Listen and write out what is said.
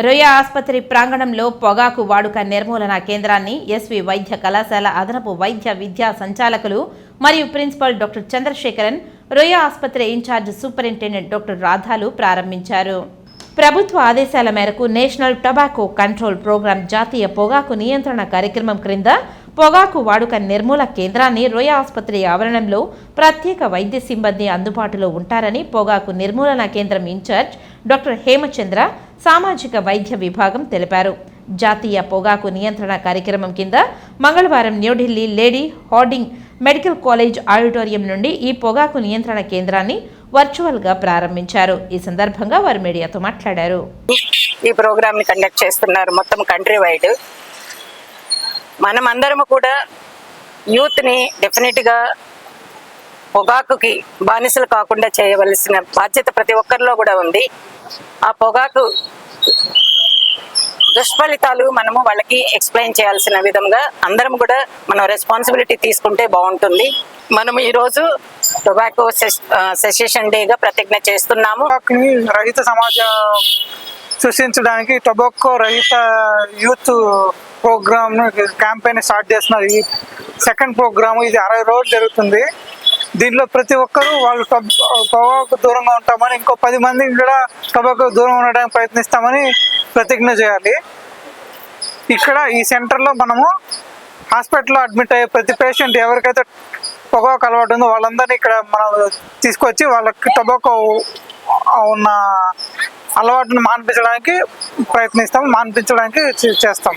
రొయ్య ఆసుపత్రి ప్రాంగణంలో పొగాకు వాడుక నిర్మూలన కేంద్రాన్ని ఎస్వి వైద్య కళాశాల అదనపు వైద్య విద్యా సంచాలకులు మరియు ప్రిన్సిపల్ డాక్టర్ చంద్రశేఖరన్ రొయ్య ఆసుపత్రి ఇన్ఛార్జ్ సూపరింటెండెంట్ డాక్టర్ రాధాలు ప్రారంభించారు. ప్రభుత్వ ఆదేశాల మేరకు నేషనల్ టొబాకో కంట్రోల్ ప్రోగ్రాం జాతీయ పొగాకు నియంత్రణ కార్యక్రమం క్రింద పొగాకు వాడుక నిర్మూల కేంద్రాన్ని రొయ్య ఆసుపత్రి ఆవరణంలో ప్రత్యేక వైద్య సిబ్బంది అందుబాటులో ఉంటారని పొగాకు నిర్మూలన కేంద్రం ఇన్ఛార్జ్ డాక్టర్ హేమచంద్ర సామాజిక వైద్య విభాగం తెలిపారు. జాతీయ పొగాకు నియంత్రణ కార్యక్రమం కింద మంగళవారం New Delhi lady Hardinge medical college auditorium నుండి ఈ పొగాకు నియంత్రణ కేంద్రాన్ని వర్చువల్గా ప్రారంభించారు. ఈ సందర్భంగా వారు మీడియాతో మాట్లాడారు. ఈ ప్రోగ్రామ్ని కండక్ట్ చేస్తున్నారు మొత్తం కంట్రీ వైడ్. మనమందరము కూడా యూత్ని డెఫినెట్గా డెఫినెట్గా పొగాకుకి బానిసలు కాకుండా చేయవలసిన బాధ్యత ప్రతి ఒక్కరిలో కూడా ఉంది. ఆ పొగాకు దుష్ఫలితాలు మనము వాళ్ళకి ఎక్స్ప్లెయిన్ చేయాల్సిన విధంగా అందరం కూడా మనం రెస్పాన్సిబిలిటీ తీసుకుంటే బాగుంటుంది. మనం ఈరోజు టొబాకో సెసేషన్ డేగా ప్రతిజ్ఞ చేస్తున్నాము. రహిత సమాజం సృష్టించడానికి టొబాకో రహిత యూత్ ప్రోగ్రామ్ క్యాంపెయిన్ స్టార్ట్ చేస్తున్నారు. ఈ సెకండ్ ప్రోగ్రామ్ ఇది అరవై రోజులు జరుగుతుంది. దీనిలో ప్రతి ఒక్కరూ వాళ్ళు టొబ్- దూరంగా ఉంటామని ఇంకో పది మందికి కూడా టొబాకో దూరం ఉండడానికి ప్రయత్నిస్తామని ప్రతిజ్ఞ చేయాలి. ఇక్కడ ఈ సెంటర్లో మనము హాస్పిటల్లో అడ్మిట్ అయ్యే ప్రతి పేషెంట్ ఎవరికైతే పొగాకు అలవాటు ఉందో వాళ్ళందరినీ ఇక్కడ మనం తీసుకొచ్చి వాళ్ళకి టొబాకో ఉన్న అలవాటును మాన్పించడానికి ప్రయత్నిస్తాం మాన్పించడానికి చే- చేస్తాం